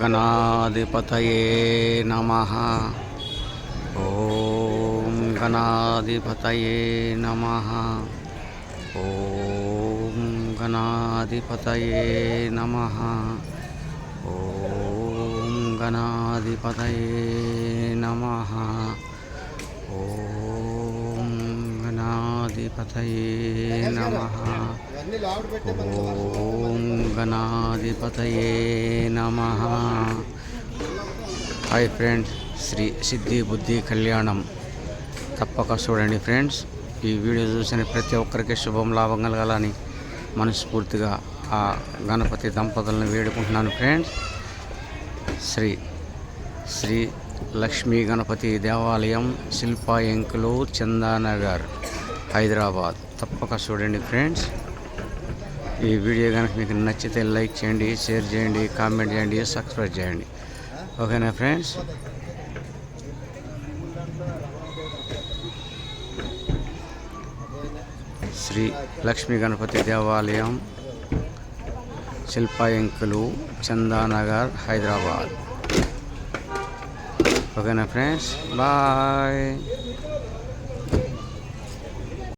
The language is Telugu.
గణాధిపతయే నమ ఓం గణాధిపతయే నమ ఓం గణాధిపతయే నమ ఓం గణాధిపతయే నమ గణాధిపతయే నమ ఓం గణాధిపతయే నమ హాయ్ ఫ్రెండ్స్ శ్రీ సిద్ధి బుద్ధి కళ్యాణం తప్పక చూడండి ఫ్రెండ్స్ ఈ వీడియో చూసిన ప్రతి ఒక్కరికి శుభం లాభం కలగాలని మనస్ఫూర్తిగా ఆ గణపతి దంపతులను వేడుకుంటున్నాను ఫ్రెండ్స్ శ్రీ శ్రీ లక్ష్మీ గణపతి దేవాలయం శిల్పాయంకులు చందానగర్. హైదరాబాద్. తప్పక చూడండి ఫ్రెండ్స్. ఈ వీడియో కనుక మీకు నచ్చితే లైక్ చేయండి షేర్ చేయండి కామెంట్ చేయండి సబ్స్క్రైబ్ చేయండి. ఓకేనా ఫ్రెండ్స్? శ్రీ లక్ష్మీ గణపతి దేవాలయం శిల్పాయంకులు చందానగర్ హైదరాబాద్. ఓకేనా ఫ్రెండ్స్? బాయ్.